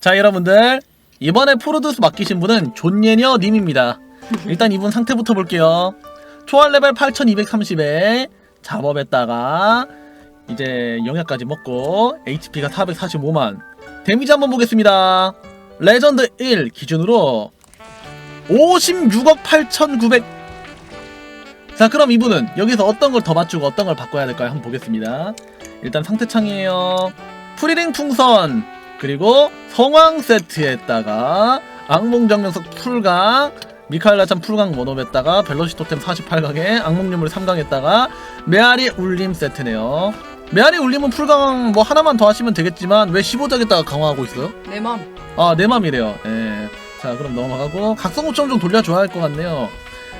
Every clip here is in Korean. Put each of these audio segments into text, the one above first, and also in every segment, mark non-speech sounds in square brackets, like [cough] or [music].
자 여러분들 이번에 프로듀스 맡기신 분은 존예녀 님입니다. 일단 이분 상태부터 볼게요. 초월 레벨 8230에 잡업했다가 이제 영약까지 먹고 HP가 445만 데미지 한번 보겠습니다. 레전드 1 기준으로 56억 8900 자 그럼 이분은 여기서 어떤 걸 더 맞추고 어떤 걸 바꿔야 될까요? 한번 보겠습니다. 일단 상태창이에요. 프리링 풍선 그리고 성황 세트에다가 악몽정령석 풀강 미카엘라찬 풀강 모노했다가 벨로시 토템 48강에 악몽유물 3강했다가 메아리 울림 세트네요. 메아리 울림은 풀강 뭐 하나만 더 하시면 되겠지만 왜 15작에다가 강화하고 있어요? 내 맘. 아, 내 맘이래요. 예. 자, 그럼 넘어가고 각성 옵션 좀 돌려줘야 할 것 같네요.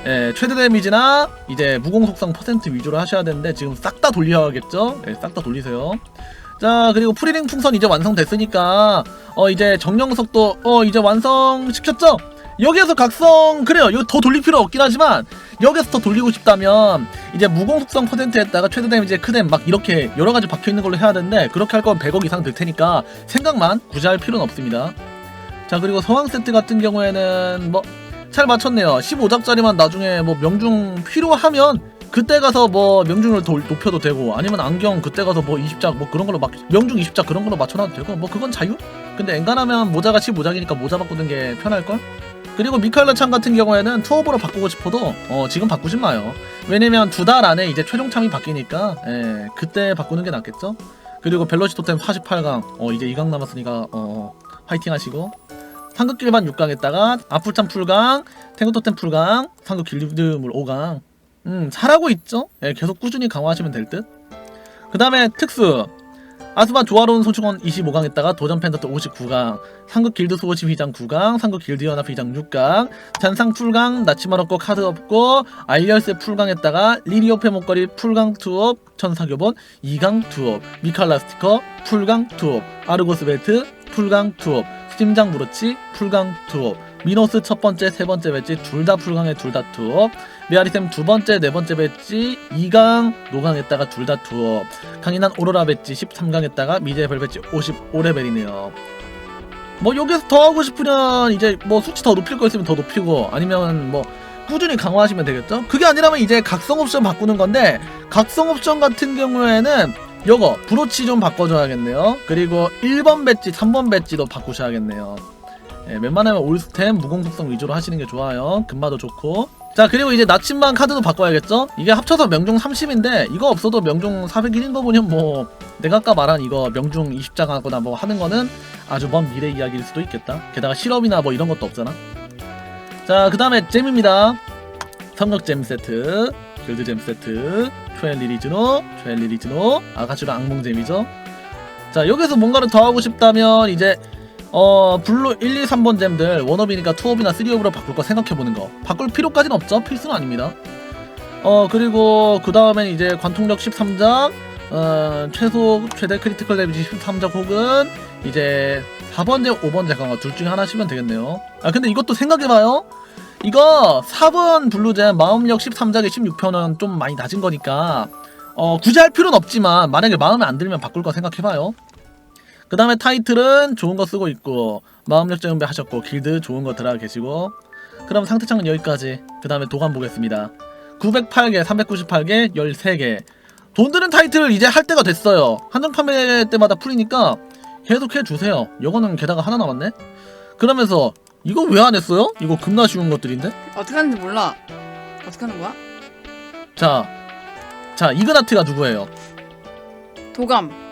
예, 최대 데미지나 이제 무공 속성 퍼센트 위주로 하셔야 되는데 지금 싹 다 돌려야겠죠? 예, 싹 다 돌리세요. 자, 그리고 프리링 풍선 이제 완성됐으니까 어 이제 정령석도 어 이제 완성시켰죠? 여기에서 각성 그래요. 이거 더 돌릴 필요 없긴 하지만 여기서 더 돌리고 싶다면 이제 무공 속성 퍼센트에다가 최대 데미지 크뎀 막 이렇게 여러 가지 박혀 있는 걸로 해야 되는데 그렇게 할 거면 100억 이상 들 테니까 생각만 굳이 할 필요는 없습니다. 자 그리고 성황 세트 같은 경우에는 뭐 잘 맞췄네요. 15작짜리만 나중에 뭐 명중 필요하면 그때 가서 뭐 명중을 도- 높여도 되고 아니면 안경 그때 가서 뭐 20작 뭐 그런 걸로 막 명중 20작 그런 걸로 맞춰놔도 되고 뭐 그건 자유? 근데 엔간하면 모자가 15작이니까 모자 바꾸는 게 편할걸? 그리고 미카엘라 찬 같은 경우에는 투어보로 바꾸고 싶어도 어 지금 바꾸진 마요. 왜냐면 두 달 안에 이제 최종 참이 바뀌니까 예, 그때 바꾸는 게 낫겠죠? 그리고 벨로시 토템 48강 어 이제 2강 남았으니까 어 파이팅 하시고 상극 길반 6강 했다가 아풀참 풀강 탱크 토템 풀강 상극 길드물 5강 음 잘하고 있죠? 예, 계속 꾸준히 강화하시면 될 듯. 그 다음에 특수 아스바 조화로운 소중원 25강 했다가 도전 팬더트 59강 상극 길드 수호시 휘장 9강 상극 길드 연합 휘장 6강 잔상 풀강 나치만 없고 카드 없고 아이얼스 풀강 했다가 리리오페 목걸이 풀강 투업 천사교본 2강 투업 미칼라 스티커 풀강 투업 아르고스 벨트 풀강 투업 심장 브로치 풀강 투업 미노스 첫 번째 세 번째 배지 둘 다 풀강에 둘 다 투업 메아리템 두 번째 네 번째 배지 2강 노강했다가 둘다 투업 강인한 오로라 배지 13강했다가 미제별 배지 55레벨이네요. 뭐 여기서 더 하고 싶으면 이제 뭐 수치 더 높일 거 있으면 더 높이고 아니면 뭐 꾸준히 강화하시면 되겠죠? 그게 아니라면 이제 각성 옵션 바꾸는 건데 각성 옵션 같은 경우에는 요거 브로치 좀 바꿔줘야겠네요. 그리고 1번 배지 3번 배지도 바꾸셔야겠네요. 예, 웬만하면 올스템 무공 속성 위주로 하시는 게 좋아요. 금마도 좋고 자 그리고 이제 나침반 카드도 바꿔야겠죠? 이게 합쳐서 명중 30인데 이거 없어도 명중 401인 거 보면 뭐 내가 아까 말한 이거 명중 20장 하거나 뭐 하는 거는 아주 먼 미래 이야기일 수도 있겠다. 게다가 실업이나 뭐 이런 것도 없잖아. 자 그 다음에 잼입니다. 성격 잼 세트 길드 잼 세트 초엘 리리즈노 초엘 리리즈노 아가슈라 악몽잼이죠. 자 여기서 뭔가를 더 하고 싶다면 이제 어 블루 1, 2, 3번 잼들 원업이니까 투업이나 쓰리업으로 바꿀 거 생각해보는 거. 바꿀 필요까지는 없죠? 필수는 아닙니다. 어 그리고 그 다음엔 이제 관통력 13작 어 최소 최대 크리티컬 데미지 13작 혹은 이제 4번째 5번째 강화 둘 중에 하나시면 되겠네요. 아 근데 이것도 생각해봐요. 이거 4번 블루잼 마음력 13작에 16편은 좀 많이 낮은 거니까 어 굳이 할 필요는 없지만 만약에 마음에 안 들면 바꿀 거 생각해봐요 그 다음에 타이틀은 좋은 거 쓰고 있고 마음력 정배 하셨고 길드 좋은 거 들어가 계시고 그럼 상태 창은 여기까지 그 다음에 도감 보겠습니다 908개 398개 13개 돈 드는 타이틀 이제 할 때가 됐어요 한정 판매 때마다 풀리니까 계속 해주세요 요거는 게다가 하나 남았네 그러면서 이거 왜 안 했어요? 이거 겁나 쉬운 것들인데 어떻게 하는지 몰라. 어떻게 하는 거야? 자, 자 이그나트가 누구예요? 도감.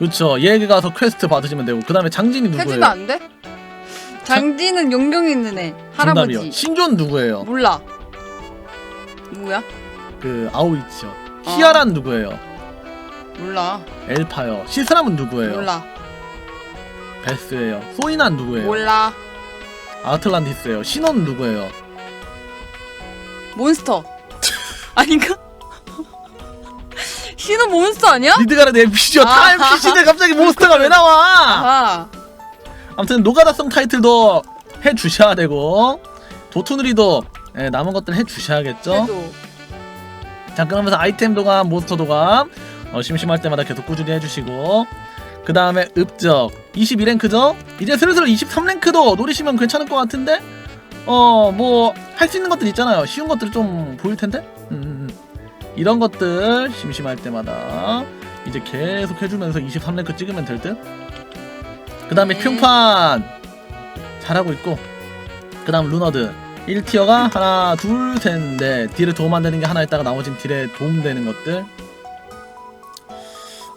그렇죠 얘기 가서 퀘스트 받으시면 되고 그 다음에 장진이 누구예요? 해지도 안 돼? 장지는 용병 있는 애. 할아버지. 정답이요 신존 누구예요? 몰라. 누구야? 그 아오이치요 히아란 누구예요? 몰라. 엘파요 시스람은 누구예요? 몰라. 베스예요 소이난 누구예요? 몰라. 아틀란티스예요 신원 누구예요? 몬스터. [laughs] 아닌가? 신은 몬스터 아니야? 리드가르드 NPC요 다 아. NPC인데 갑자기 몬스터가 왜 나와 아. 아무튼 노가다성 타이틀도 해 주셔야 되고 도토누리도 예, 남은 것들 해 주셔야겠죠 그래도 자 그러면서 아이템 도감 몬스터 도감 어, 심심할 때마다 계속 꾸준히 해주시고 그 다음에 읍적 22랭크죠 이제 슬슬 23랭크도 노리시면 괜찮을 것 같은데 어 뭐 할 수 있는 것들 있잖아요 쉬운 것들 좀 보일 텐데. 이런 것들 심심할 때마다 이제 계속 해주면서 23랭크 찍으면 될 듯. 그 다음에 네. 큉판 잘하고 있고 그 다음 루너드 1티어가 하나 둘셋넷 딜에 도움 안 되는 게 하나 있다가 나머진 딜에 도움되는 것들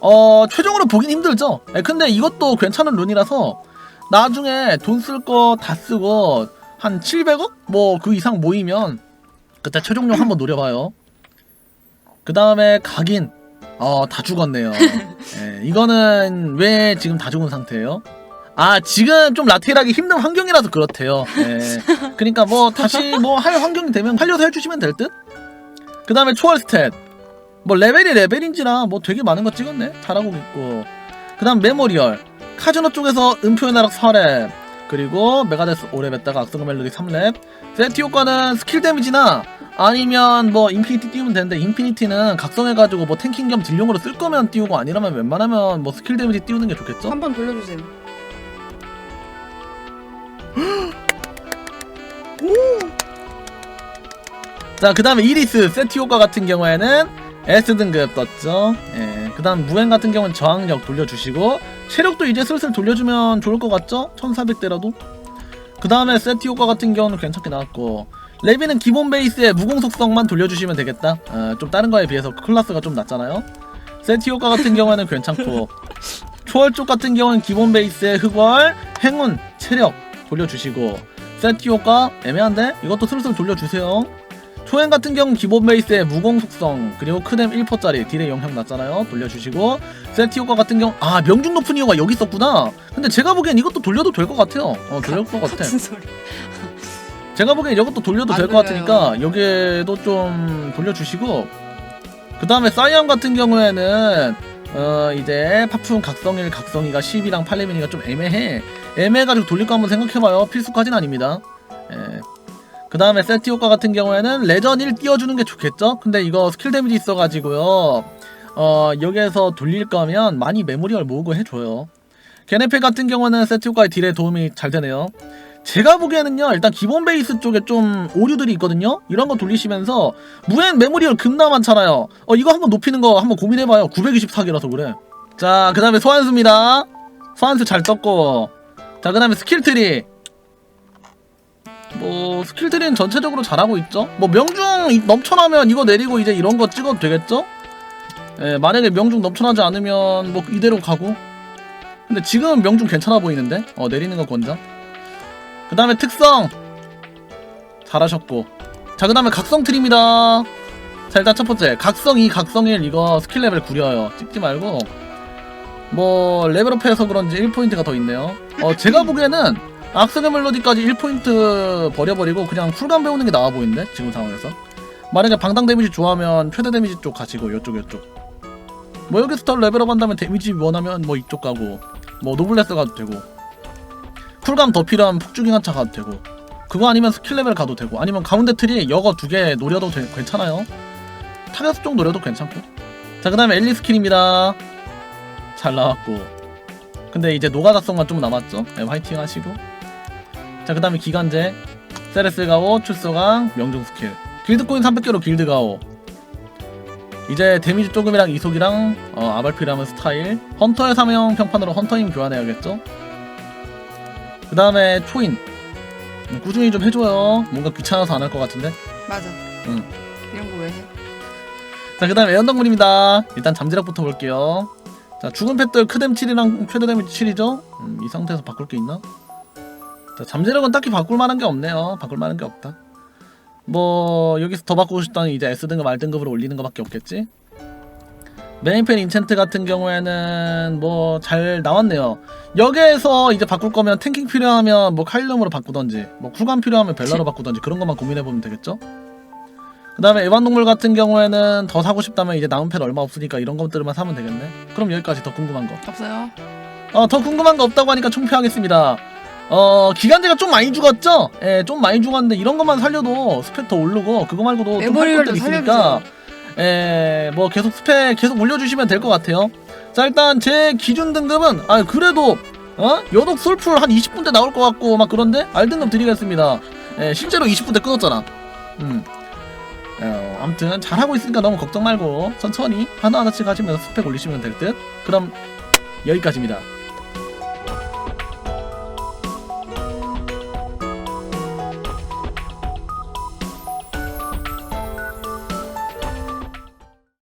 어 최종으로 보긴 힘들죠 예, 근데 이것도 괜찮은 룬이라서 나중에 돈 쓸 거 다 쓰고 한 700억? 뭐 그 이상 모이면 그때 최종용 한번 노려봐요 그 다음에 각인. 어 다 죽었네요. [laughs] 예, 이거는 왜 지금 다 죽은 상태예요? 아 지금 좀 라테일하기 힘든 환경이라서 그렇대요. 예. [laughs] 그러니까 뭐 다시 뭐 할 환경이 되면 살려서 해주시면 될 듯? 그 다음에 초월 스탯. 뭐 레벨이 레벨인지라 뭐 되게 많은 거 찍었네? 잘하고 있고. 그 다음 메모리얼. 카즈노 쪽에서 음표의 나락 4렙 그리고 메가데스 5렙 했다가 악성의 멜로디 3렙. 세티 효과는 스킬 데미지나 아니면 뭐 인피니티 띄우면 되는데 인피니티는 각성해가지고 뭐 탱킹 겸 딜용으로 쓸 거면 띄우고 아니라면 웬만하면 뭐 스킬 데미지 띄우는 게 좋겠죠? 한번 돌려주세요. [gasps] 자, 그 다음에 이리스 세티 효과 같은 경우에는 S 등급 떴죠. 예. 그 다음 무행 같은 경우는 저항력 돌려주시고, 체력도 이제 슬슬 돌려주면 좋을 것 같죠? 1400대라도. 그 다음에 세티 효과 같은 경우는 괜찮게 나왔고, 레비는 기본 베이스에 무공 속성만 돌려주시면 되겠다. 어, 좀 다른 거에 비해서 클라스가 좀 낮잖아요. 세티 효과 같은 경우에는 괜찮고, 초월 쪽 같은 경우는 기본 베이스에 흑월, 행운, 체력 돌려주시고, 세티 효과 애매한데? 이것도 슬슬 돌려주세요. 초행 같은 경우는 기본 베이스에 무공 속성 그리고 크뎀 1%짜리 딜의 영향 낮잖아요 돌려주시고 세티 효과 같은 경우 아 명중 높은 이유가 여기 있었구나 근데 제가 보기엔 이것도 돌려도 될 것 같아요 어 돌릴 것 같아. 제가 보기엔 이것도 돌려도 안될것 돌려요. 같으니까 여기에도 좀 돌려주시고 그 다음에 사이언 같은 경우에는 어 이제 파품 각성일 각성이가 10이랑 8레벨이가 좀 애매해. 애매해가지고 돌릴 거 한번 생각해봐요. 필수까지는 아닙니다. 예. 그 다음에 세티 효과 같은 경우에는 레전 1 띄워주는 게 좋겠죠? 근데 이거 스킬 데미지 있어가지고요. 어 여기에서 돌릴 거면 많이 메모리얼 모으고 해줘요. 게네페 같은 경우는 세티 효과의 딜에 도움이 잘 되네요 제가 보기에는요 일단 기본 베이스 쪽에 좀 오류들이 있거든요? 이런 거 돌리시면서 무행 메모리얼 금나 많잖아요. 어 이거 한번 높이는 거 한번 고민해봐요. 924개라서 그래. 자 그 다음에 소환수입니다. 소환수 잘 떴고. 자 그 다음에 스킬트리. 뭐 스킬트리는 전체적으로 잘하고 있죠? 뭐 명중 이- 넘쳐나면 이거 내리고 이제 이런 거 찍어도 되겠죠? 예 만약에 명중 넘쳐나지 않으면 뭐 이대로 가고. 근데 지금은 명중 괜찮아 보이는데? 어 내리는 거 권장 그 다음에 특성. 잘하셨고. 자 그 다음에 각성 트립니다. 자 일단 첫 번째. 각성 2 각성 1 이거 스킬 레벨 구려요. 찍지 말고. 뭐 레벨업해서 그런지 1포인트가 더 있네요. 어 제가 보기에는 악성의 멜로디까지 1포인트 버려버리고 그냥 쿨감 배우는 게 나아 보이는데? 지금 상황에서. 만약에 방당 데미지 좋아하면 최대 데미지 쪽 가시고 요쪽 요쪽. 뭐 여기서 더 레벨업 한다면 데미지 원하면 뭐 이쪽 가고 뭐 노블레스 가도 되고 쿨감 더 필요하면 폭주기 관차 가도 되고 그거 아니면 스킬 레벨 가도 되고 아니면 가운데 트리 여거 두 개 노려도 되- 괜찮아요? 타겟 쪽 노려도 괜찮고. 자 그 다음에 엘리 스킬입니다. 잘 나왔고. 근데 이제 노가다성만 좀 남았죠? 네, 화이팅 하시고. 자 그 다음에 기간제. 세레스 가오 출소강 명중 스킬. 길드코인 300개로 길드 가오. 이제 데미지 조금이랑 이속이랑 어, 아발피라면 스타일. 헌터의 사명 평판으로 헌터임 교환해야겠죠 그 다음에 초인 음, 꾸준히 좀 해줘요 뭔가 귀찮아서 안 할 것 같은데 맞아. 응. 이런 거 왜 해? 자, 그 다음에 애완동물입니다. 일단 잠재력부터 볼게요. 자, 죽은 펫들 크뎀 7이랑 최대 데미지 7이죠? 음, 이 상태에서 바꿀 게 있나? 자, 잠재력은 딱히 바꿀 만한 게 없네요. 바꿀 만한 게 없다. 뭐, 여기서 더 바꾸고 싶다면 이제 S등급, R등급으로 올리는 것밖에 없겠지? 메인펜 인챈트 같은 경우에는 뭐 잘 나왔네요. 여기에서 이제 바꿀 거면 탱킹 필요하면 뭐 카일럼으로 바꾸던지, 뭐 쿨감 필요하면 벨라로 바꾸던지 그런 것만 고민해보면 되겠죠? 그 다음에 애완동물 같은 경우에는 더 사고 싶다면 이제 남은 펫 얼마 없으니까 이런 것들만 사면 되겠네. 그럼 여기까지 더 궁금한 거. 없어요. 어, 더 궁금한 거 없다고 하니까 총평하겠습니다. 어, 기간제가 좀 많이 죽었죠? 예, 좀 많이 죽었는데 이런 것만 살려도 스펙 더 오르고 그거 말고도 좀할 메모리얼도 것들 있으니까 에, 뭐 계속 스펙 계속 올려주시면 될 것 같아요. 자 일단 제 기준 등급은 아 그래도 어 여독 솔풀 한 20분대 나올 것 같고 막 그런데 R 등급 드리겠습니다. 에, 실제로 20분대 끊었잖아. 음. 어, 아무튼 잘하고 있으니까 너무 걱정 말고 천천히 하나하나씩 하시면서 스펙 올리시면 될 듯. 그럼 여기까지입니다.